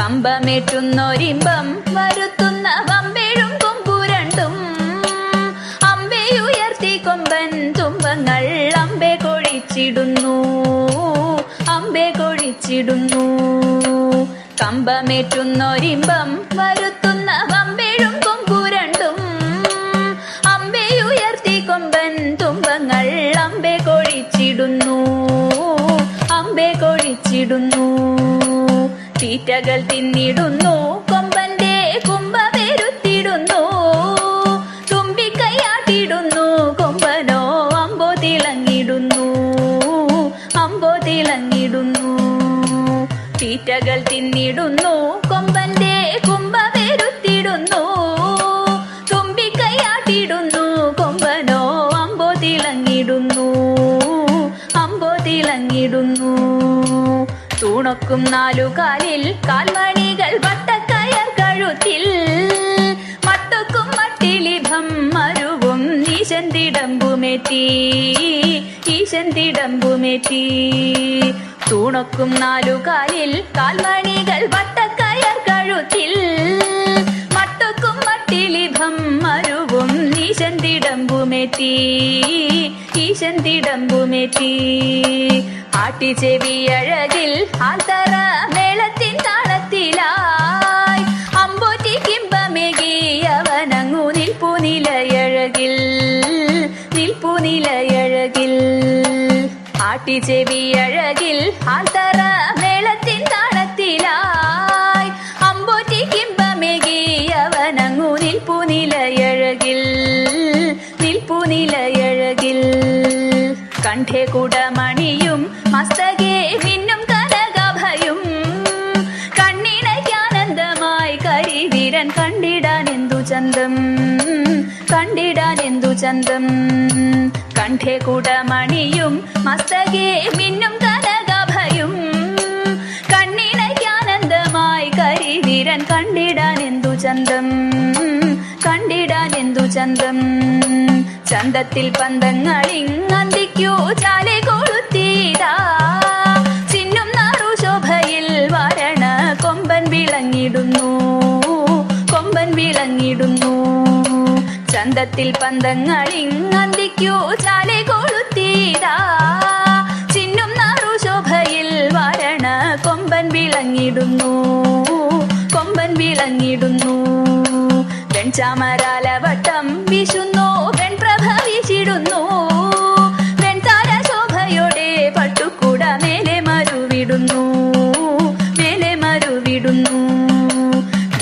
കമ്പമേറ്റുന്നൊരിമ്പം വരുത്തുന്ന വമ്പേഴും കൊമ്പുരണ്ടും. അമ്പയുയർത്തി കൊമ്പൻ തുമ്പങ്ങൾ അമ്പെ കൊഴിച്ചിടുന്നു. അമ്പെ കൊഴിച്ചിടുന്നു. കമ്പമേറ്റുന്നൊരിമ്പം വരുത്തുന്ന വമ്പേഴും കൊമ്പുരണ്ടും. അമ്പയുയർത്തി കൊമ്പൻ തുമ്പങ്ങൾ അമ്പെ കൊഴിച്ചിടുന്നു. അമ്പെ കൊഴിച്ചിടുന്നു. തീറ്റകൾ തിന്നിടുന്നു. കൊമ്പന്റെ കുമ്പ പെരുത്തിടുന്നു തുമ്പിക്കൈയാട്ടിടുന്നു. കൊമ്പനോ അമ്പോ തിളങ്ങിടുന്നു. അമ്പോ തിളങ്ങിടുന്നു. തീറ്റകൾ തിന്നിടുന്നു. കൊമ്പന്റെ കുമ്പ പെരുത്തിടുന്നു തുമ്പിക്കൈയാട്ടിടുന്നു. കൊമ്പനോ അമ്പോ തിളങ്ങിടുന്നു. അമ്പോ തിളങ്ങിടുന്നു. തൂണൊക്കും നാലുകാലിൽ കാൽമണികൾ വട്ടക്കയർ കഴുത്തിൽ. മട്ടൊക്കും മട്ടിലിഭം മരുവും ഈശന്തിടമ്പുമെത്തി തൂണക്കും നാലു നാലുകാലിൽ കാൽമണികൾ വട്ടക്കയർ കഴുത്തിൽ. മട്ടൊക്കും മട്ടിലിഭം മരുവും ഈശൻ തിടമ്പുമേറ്റി ആട്ടിച്ചെവി അഴകിൽ ആൽത്തറ മേളത്തിൻ താളത്തിലായി. അമ്പോറ്റി കിമ്പമേകി അവനങ്ങു നിൽപ്പു നിലയഴകിൽ നിൽപ്പു നിലയഴകിൽ. അഴകിൽ ആൽത്തറ മേളത്തിൻ താളത്തിലായി. അമ്പോറ്റി കിമ്പമേകി അവനങ്ങു നിൽപ്പു നിലയഴകിൽ നിൽപ്പു നിലയഴകിൽ. കണ്ഠേ കുടമണിയും മസ്തകേ മിന്നും കനകഭയും കണ്ണിനയ്ക്കാനന്ദമായി കരിവീരൻ കണ്ടിടാൻ എന്തു ചന്തം? കണ്ടിടാൻ എന്തു ചന്തം? കണ്ഠേ കുടമണിയും മസ്തകേ മിന്നും കനകഭയും കണ്ണിനയ്ക്കാനന്ദമായി കരിവീരൻ കണ്ടിടാൻ എന്തു ചന്തം? കണ്ടിടാൻ എന്തു ചന്തം? ചന്തത്തിൽ പന്തങ്ങളിങ്ങന്തിക്കൂ ചാലെ കൊളുത്തീതാ ചിന്നും നാറു ശോഭയിൽ വരണ കൊമ്പൻ വിളങ്ങിടുന്നു കൊമ്പൻ വിളങ്ങിടുന്നു. ചന്തത്തിൽ പന്തങ്ങളിങ്ങന്തിക്കൂ ചാലെ കൊളുത്തീതാ ചിന്നും നാറു ശോഭയിൽ വരണ കൊമ്പൻ വിളങ്ങിടുന്നു കൊമ്പൻ വിളങ്ങിടുന്നു. പെൺചാമരാലവട്ടം വിശുന്നു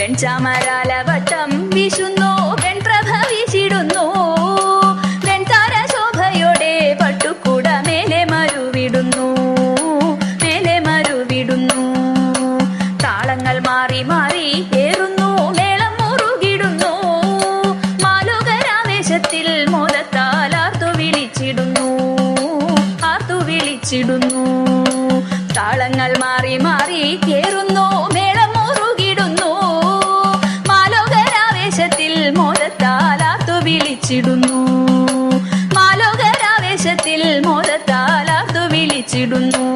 വെൺചാമരാലവട്ടം വീശുന്നു വെൺപ്രഭ വീശിടുന്നു. വെൺതാര ശോഭയോടെ പട്ടുക്കൂട മേലെ മരുവിടുന്നു മേലെ മരുവിടുന്നു. താളങ്ങൾ മാറി മാറി ഏറുന്നു മേളം മുറുകിടുന്നു. മാലോകരാവേശത്തിൽ മോദത്താൽ ആർത്തു വിളിച്ചിടുന്നു ആർത്തു വിളിച്ചിടുന്നു. താളങ്ങൾ മാറി മാറി ഏറുന്നു വിളിച്ചിടുന്നു. മാലോകരാവേശത്തിൽ മോദത്താലാർത്തു വിളിച്ചിടുന്നു.